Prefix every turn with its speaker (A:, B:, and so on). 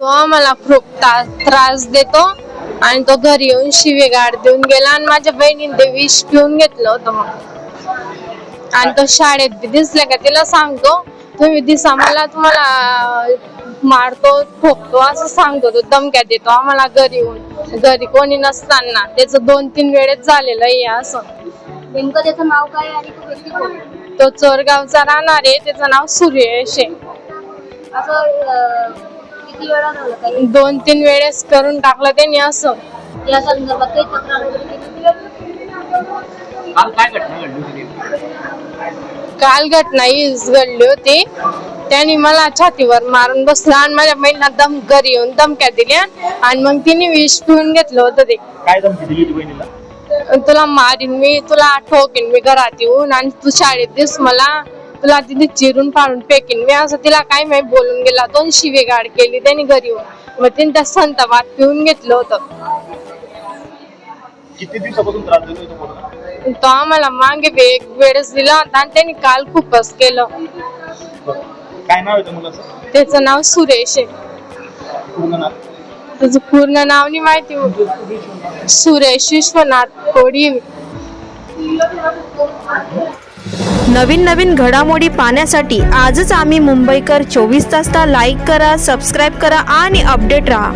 A: तो आम्हाला खूप त्रास देतो आणि तो घरी येऊन शिवेगाड देऊन गेला आणि माझ्या बहिणीने ते विष पिऊन घेतलं होतं मग. आणि तो शाळेत बी दिसला का तिला सांगतो तुम्ही दिसा मला तुम्हाला मारतो ठोकतो असं सांगतो तो धमक्या देतो आम्हाला घरी येऊन. घरी कोणी नसताना त्याचं दोन तीन वेळेस झालेलं आहे असं.
B: नेमकं त्याचं नाव काय आणि तो व्यक्ती कोण
A: तो चोरगावचा राहणार आहे त्याचं नाव सुरेश आहे.
B: असं किती वेळा झालं काही
A: दोन तीन वेळेस करून टाकलं त्यांनी असं.
B: या संदर्भात काही तक्रार वगैरे केली होती?
C: काल काय घटना घडली होती
A: काल घटना हीच घडली होती. त्यांनी मला छातीवर मारून बसला आणि माझ्या बहिणीला दम घरी येऊन धमक्या दिल्या आणि मग तिने विष पिऊन घेतलं होतं ते.
C: काय धमकी दिली होती बहिणीला?
A: तुला मारीन मी तुला ठोकीन मी घरात येऊन आणि तू शाळेत दिस मला. तुला तिथे चिरून पाडून फेकीन. मी असं तिला काय माहिती बोलून गेला. दोन शिवेगाड केली त्यांनी घरी येऊन. मग तिने त्या संतापात पिऊन घेतलं होतं.
C: किती दिवसापासून त्रास देतोय तो
A: आम्हाला मागे एक वेळेस दिला होता आणि त्यांनी काल खूपच केलं.
C: काय नाव आहे त्या मुलाचं?
A: त्याचं नाव सुरेश आहे.
C: पूर्ण नाव?
A: त्याचं पूर्ण नाव नाही माहिती सुरेश विश्वनाथ कोडी
D: नवीन नवीन घडामोडी पाहण्यासाठी आजच आम्ही मुंबईकर चोवीस तासला लाईक करा सबस्क्राईब करा आणि अपडेट राहा.